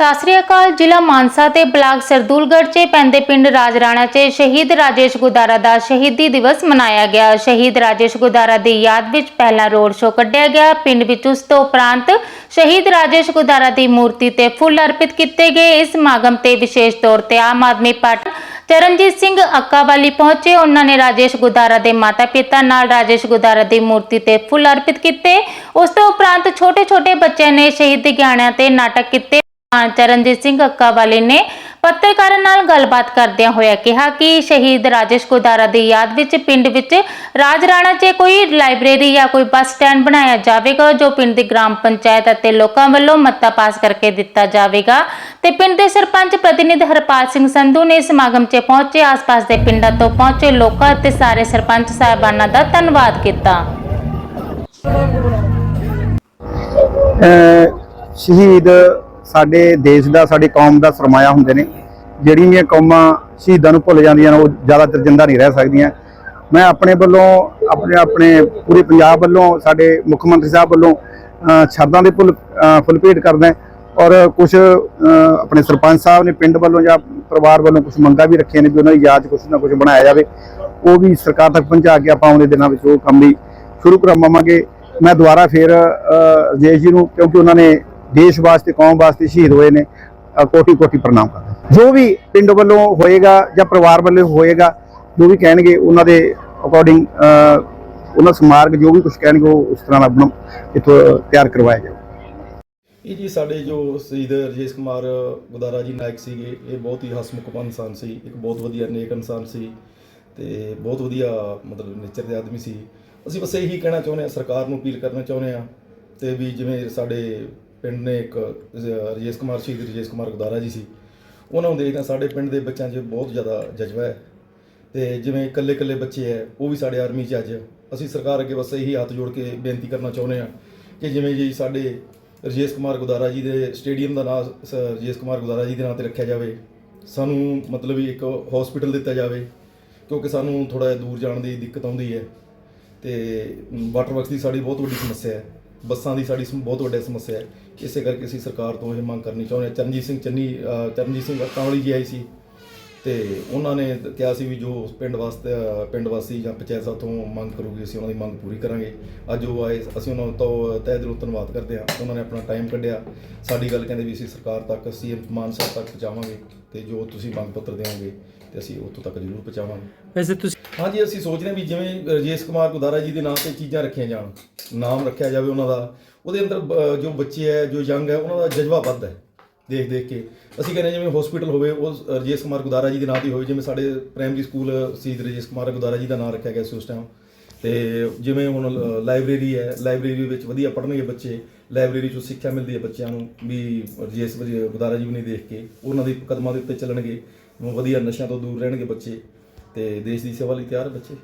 ਸਤਿ ਸ੍ਰੀ ਅਕਾਲ, ਜ਼ਿਲ੍ਹਾ ਮਾਨਸਾ ਤੇ ਬਲਾਕ ਸਰਦੂਲਗੜ੍ਹ 'ਚ ਪੈਂਦੇ ਪਿੰਡ ਰਾਜਰਾਣਾ 'ਚ ਸ਼ਹੀਦ ਰਾਜੇਸ਼ ਗੁਦਾਰਾ ਦਾ ਸ਼ਹੀਦੀ ਦਿਵਸ ਮਨਾਇਆ ਗਿਆ। ਸ਼ਹੀਦ ਰਾਜੇਸ਼ ਗੁਦਾਰਾ ਦੀ ਯਾਦ ਵਿੱਚ ਪਹਿਲਾ ਰੋਡ ਸ਼ੋਅ ਕੱਢਿਆ ਗਿਆ। ਪਿੰਡ ਵਿੱਚ ਉਸ ਤੋਂ ਉਪਰੰਤ ਸ਼ਹੀਦ ਰਾਜੇਸ਼ ਗੁਦਾਰਾ ਦੀ ਮੂਰਤੀ ਤੇ ਫੁੱਲ ਅਰਪਿਤ ਕੀਤੇ ਗਏ। ਇਸ ਸਮਾਗਮ ਤੇ ਵਿਸ਼ੇਸ਼ ਤੌਰ ਤੇ ਆਮ ਆਦਮੀ ਪਾਰਟੀ ਚਰਨਜੀਤ ਸਿੰਘ ਅੱਕਾਵਾਲੀ ਪਹੁੰਚੇ। ਉਹਨਾਂ ਨੇ ਰਾਜੇਸ਼ ਗੁਦਾਰਾ ਦੇ ਮਾਤਾ-ਪਿਤਾ ਨਾਲ ਰਾਜੇਸ਼ ਗੁਦਾਰਾ ਦੀ ਮੂਰਤੀ ਤੇ ਫੁੱਲ ਅਰਪਿਤ ਕੀਤੇ। ਉਸ ਤੋਂ ਉਪਰੰਤ ਛੋਟੇ-ਛੋਟੇ ਬੱਚਿਆਂ ਨੇ ਸ਼ਹੀਦੀ ਗਾਣਿਆਂ ਤੇ ਨਾਟਕ ਕੀਤੇ। ਚਰਨਜੀਤ ਸਿੰਘ ਅੱਕਾਵਾਲੀ ਨੇ ਪੱਤਰਕਾਰਾਂ ਨਾਲ ਗੱਲਬਾਤ ਕਰਦਿਆਂ ਹੋਇਆ ਕਿਹਾ ਕਿ ਸ਼ਹੀਦ ਰਾਜੇਸ਼ ਗੁਦਾਰਾ ਦੀ ਯਾਦ ਵਿੱਚ ਪਿੰਡ ਵਿੱਚ ਰਾਜਰਾਣਾ 'ਚ ਕੋਈ ਲਾਇਬ੍ਰੇਰੀ ਜਾਂ ਕੋਈ ਬੱਸ ਸਟੈਂਡ ਬਣਾਇਆ ਜਾਵੇਗਾ, ਜੋ ਪਿੰਡ ਦੀ ਗ੍ਰਾਮ ਪੰਚਾਇਤ ਅਤੇ ਲੋਕਾਂ ਵੱਲੋਂ ਮਤਾ ਪਾਸ ਕਰਕੇ ਦਿੱਤਾ ਜਾਵੇਗਾ। ਤੇ ਪਿੰਡ ਦੇ ਸਰਪੰਚ ਪ੍ਰਤੀਨਿਧ ਹਰਪਾਲ ਸਿੰਘ ਸੰਧੂ ਨੇ ਸਮਾਗਮ 'ਚ ਪਹੁੰਚੇ, ਆਸ-ਪਾਸ ਦੇ ਪਿੰਡਾਂ ਤੋਂ ਪਹੁੰਚੇ ਲੋਕਾਂ ਅਤੇ ਸਾਰੇ ਸਰਪੰਚ ਸਾਹਿਬਾਨਾਂ ਦਾ ਧੰਨਵਾਦ ਕੀਤਾ। ਸ਼ਹੀਦ ਸਾਡੇ ਦੇਸ਼ ਦਾ ਸਾਡੀ ਕੌਮ ਦਾ ਸਰਮਾਇਆ ਹੁੰਦੇ ਨੇ। ਜਿਹੜੀਆਂ ਕੌਮਾਂ ਸ਼ਹੀਦਾਂ ਨੂੰ ਭੁੱਲ ਜਾਂਦੀਆਂ ਨੇ ਉਹ ਜ਼ਿਆਦਾਤਰ ਜਿੰਦਾ ਨਹੀਂ ਰਹਿ ਸਕਦੀਆਂ। ਮੈਂ ਆਪਣੇ ਵੱਲੋਂ ਆਪਣੇ ਆਪਣੇ ਪੂਰੇ ਪੰਜਾਬ ਵੱਲੋਂ ਸਾਡੇ ਮੁੱਖ ਮੰਤਰੀ ਸਾਹਿਬ ਵੱਲੋਂ ਅਹ ਸ਼ਰਧਾ ਦੇ ਫੁੱਲ ਫੁੱਲ ਭੇਟ ਕਰਦਾ ਔਰ ਕੁਝ ਆਪਣੇ ਸਰਪੰਚ ਸਾਹਿਬ ਨੇ ਪਿੰਡ ਵੱਲੋਂ ਜਾਂ ਪਰਿਵਾਰ ਵੱਲੋਂ ਕੁਝ ਮੰਗਾਂ ਵੀ ਰੱਖੀਆਂ ਨੇ ਵੀ ਉਹਨਾਂ ਦੀ ਯਾਦ 'ਚ ਕੁਝ ਨਾ ਕੁਝ ਬਣਾਇਆ ਜਾਵੇ। ਉਹ ਵੀ ਸਰਕਾਰ ਤੱਕ ਪਹੁੰਚਾ ਕੇ ਆਪਾਂ ਆਉਂਦੇ ਦਿਨਾਂ ਵਿੱਚ ਉਹ ਕੰਮ ਵੀ ਸ਼ੁਰੂ ਕਰਵਾਵਾਂਗੇ ਮੈਂ ਦੁਬਾਰਾ ਫਿਰ ਅਹ, ਰਜੇਸ਼ ਜੀ ਨੂੰ ਕਿਉਂਕਿ ਉਹਨਾਂ ਨੇ ਦੇਸ਼ ਵਾਸਤੇ, ਕੌਮ ਵਾਸਤੇ ਸ਼ਹੀਦ ਹੋਏ ਨੇ। ਕੋਟੀ ਕੋਟੀ ਪ੍ਰਣਾਮ ਕਰਦਾ ਜੋ ਵੀ ਪਿੰਡ ਵੱਲੋਂ ਹੋਏਗਾ ਜਾਂ ਪਰਿਵਾਰ ਵੱਲੋਂ ਹੋਏਗਾ, ਜੋ ਵੀ ਕਹਿਣਗੇ, ਉਹਨਾਂ ਦੇ ਅਕੋਰਡਿੰਗ ਉਹਨਾਂ ਸਮਾਰਕ, ਜੋ ਵੀ ਕੁਝ ਕਹਿਣਗੇ, ਉਹ ਉਸ ਤਰ੍ਹਾਂ ਆਪਣਾ ਇਥੋਂ ਤਿਆਰ ਕਰਵਾਇਆ ਜਾਵੇ ਇਹ ਜੀ ਸਾਡੇ ਜੋ ਸ਼ਹੀਦ ਰਜੇਸ਼ ਕੁਮਾਰ ਗੁਦਾਰਾ ਜੀ ਨਾਇਕ ਸੀਗੇ, ਇਹ ਬਹੁਤ ਹੀ ਹਸਮੁਖ ਇਨਸਾਨ ਸੀ, ਇੱਕ ਬਹੁਤ ਵਧੀਆ ਨੇਕ ਇਨਸਾਨ ਸੀ ਤੇ ਬਹੁਤ ਵਧੀਆ ਮਤਲਬ ਨੇਚਰ ਦੇ ਆਦਮੀ ਸੀ। ਅਸੀਂ ਬਸ ਇਹੀ ਕਹਿਣਾ ਚਾਹੁੰਦੇ ਹਾਂ, ਸਰਕਾਰ ਨੂੰ ਅਪੀਲ ਕਰਨਾ ਚਾਹੁੰਦੇ ਹਾਂ ਤੇ ਵੀ ਜਿਵੇਂ ਸਾਡੇ ਪਿੰਡ ਨੇ ਇੱਕ ਜ- ਰਜੇਸ਼ ਕੁਮਾਰ, ਸ਼ਹੀਦ ਰਜੇਸ਼ ਕੁਮਾਰ ਗੁਦਾਰਾ ਜੀ ਸੀ। ਉਹਨਾਂ ਨੂੰ ਦੇਖਦੇ ਸਾਡੇ ਪਿੰਡ ਦੇ ਬੱਚਿਆਂ 'ਚ ਬਹੁਤ ਜ਼ਿਆਦਾ ਜਜ਼ਬਾ ਹੈ। ਤੇ ਜਿਵੇਂ ਇਕੱਲੇ ਇਕੱਲੇ ਬੱਚੇ ਹੈ, ਉਹ ਵੀ ਸਾਡੇ ਆਰਮੀ 'ਚ ਅੱਜ। ਅਸੀਂ ਸਰਕਾਰ ਅੱਗੇ ਬਸ ਇਹੀ ਹੱਥ ਜੋੜ ਕੇ ਬੇਨਤੀ ਕਰਨਾ ਚਾਹੁੰਦੇ ਹਾਂ ਕਿ ਜਿਵੇਂ ਜੀ ਸਾਡੇ ਰਜੇਸ਼ ਕੁਮਾਰ ਗੁਦਾਰਾ ਜੀ ਦੇ ਸਟੇਡੀਅਮ ਦਾ ਨਾਮ ਸ- ਰਜੇਸ਼ ਕੁਮਾਰ ਗੁਦਾਰਾ ਜੀ ਦੇ ਨਾਂ ਤੇ ਰੱਖਿਆ ਜਾਵੇ। ਸਾਨੂੰ ਮਤਲਬ ਵੀ ਇੱਕ ਹਸਪੀਟਲ ਦਿੱਤਾ ਜਾਵੇ, ਕਿਉਂਕਿ ਸਾਨੂੰ ਥੋੜਾ ਜਿਹਾ ਦੂਰ ਜਾਣ ਦੀ ਦਿੱਕਤ ਆਉਂਦੀ ਹੈ। ਤੇ ਵਾਟਰ ਵਰਕਸ ਦੀ ਸਾਡੀ ਬਹੁਤ ਵੱਡੀ ਸਮੱਸਿਆ ਹੈ। ਬੱਸਾਂ ਦੀ ਸਾਡੀ ਸਮ- ਬਹੁਤ ਵੱਡੀ ਸਮੱਸਿਆ ਹੈ। ਇਸੇ ਕਰਕੇ ਅਸੀਂ ਸਰਕਾਰ ਤੋਂ ਇਹ ਮੰਗ ਕਰਨੀ ਚਾਹੁੰਦੇ ਹਾਂ। ਚਰਨਜੀਤ ਸਿੰਘ ਚੰਨੀ ਅ, ਚਰਨਜੀਤ ਸਿੰਘ ਕਾਂਵਲੀ ਜੀ ਆਏ ਸੀ ਤੇ ਉਹਨਾਂ ਨੇ ਕਿਹਾ ਸੀ ਵੀ ਜੋ ਪਿੰਡ ਵਾਸਤੇ ਅ, ਪਿੰਡ ਵਾਸੀ ਜਾਂ ਪੰਚਾਇਤ ਸਾਹਿਬ ਤੋਂ ਮੰਗ ਕਰੂਗੀ ਅਸੀਂ ਉਹਨਾਂ ਦੀ ਮੰਗ ਪੂਰੀ ਕਰਾਂਗੇ। ਅੱਜ ਉਹ ਆਏ ਅਸੀਂ ਉਹਨਾਂ ਤੋਂ ਤਹਿ ਦਿਲੋਂ ਧੰਨਵਾਦ ਕਰਦੇ ਹਾਂ। ਉਹਨਾਂ ਨੇ ਆਪਣਾ ਟਾਈਮ ਕੱਢਿਆ। ਸਾਡੀ ਗੱਲ ਕਹਿੰਦੇ ਵੀ ਅਸੀਂ ਸਰਕਾਰ ਤੱਕ ਸੀਐਮ ਮਾਨ ਸਾਹਿਬ ਤੱਕ ਪਹੁੰਚਾਵਾਂਗੇ ਤੇ ਜੋ ਤੁਸੀਂ ਮੰਗ ਪੱਤਰ ਦੇਵੋਗੇ ਤੇ ਅਸੀਂ ਉੱਥੋਂ ਤੱਕ ਜ਼ਰੂਰ ਪਹੁੰਚਾਵਾਂਗੇ। ਵੈਸੇ ਤੁਸੀਂ ਹਾਂਜੀ ਅਸੀਂ ਸੋਚ ਰਹੇ ਹਾਂ ਵੀ ਜਿਵੇਂ ਰਜੇਸ਼ ਕੁਮਾਰ ਗੁਦਾਰਾ ਜੀ ਦੇ ਨਾਮ ਤੇ ਚੀਜ਼ਾਂ ਰੱਖੀਆਂ ਜਾਣ ਨਾਮ ਰੱਖਿਆ ਜਾਵੇ ਉਹਨਾਂ ਦਾ ਉਹਦੇ ਅੰਦਰ ਬ- ਜੋ ਬੱਚੇ ਹੈ ਜੋ ਯੰਗ ਹੈ ਉਹਨਾਂ ਦਾ ਜਜ਼ਬਾ ਵੱਧਦਾ ਹੈ ਦੇਖ ਦੇਖ ਕੇ। ਅਸੀਂ ਕਹਿੰਦੇ ਹਾਂ ਜਿਵੇਂ ਹਸਪੀਟਲ ਹੋਵੇ ਉਹ ਰਜੇਸ਼ ਕੁਮਾਰ ਗੁਦਾਰਾ ਜੀ ਦੇ ਨਾਮ ਤੇ ਹੋਵੇ ਜਿਵੇਂ ਸਾਡੇ ਪ੍ਰਾਇਮਰੀ ਸਕੂਲ ਸ਼ਹੀਦ ਰਜੇਸ਼ ਕੁਮਾਰ ਗੁਦਾਰਾ ਜੀ ਦਾ ਨਾਮ ਰੱਖਿਆ ਗਿਆ ਸੀ ਉਸ ਟਾਈਮ ਤੇ ਜਿਵੇਂ ਹੁਣ ਲਾਇਬ੍ਰੇਰੀ ਹੈ ਲਾਇਬ੍ਰੇਰੀ ਵਿੱਚ ਵਧੀਆ ਪੜ੍ਹਨਗੇ ਬੱਚੇ ਲਾਇਬ੍ਰੇਰੀ ਚੋਂ ਸਿੱਖਿਆ ਮਿਲਦੀ ਹੈ ਬੱਚਿਆਂ ਨੂੰ ਵੀ ਰਜੇਸ਼ ਵਜੇ- ਗੁਦਾਰਾ ਜੀ ਵੀ ਨਹੀਂ ਦੇਖ ਕੇ, ਉਹਨਾਂ ਦੇ ਕਦਮਾਂ ਦੇ ਉੱਤੇ ਚੱਲਣਗੇ, ਵਧੀਆ ਨਸ਼ਿਆਂ ਤੋਂ ਦੂਰ ਰਹਿਣਗੇ ਬੱਚੇ ਤੇ ਦੇਸ਼ ਦੀ ਸੇਵਾ ਲਈ ਤਿਆਰ ਹੈ ਬੱਚੇ?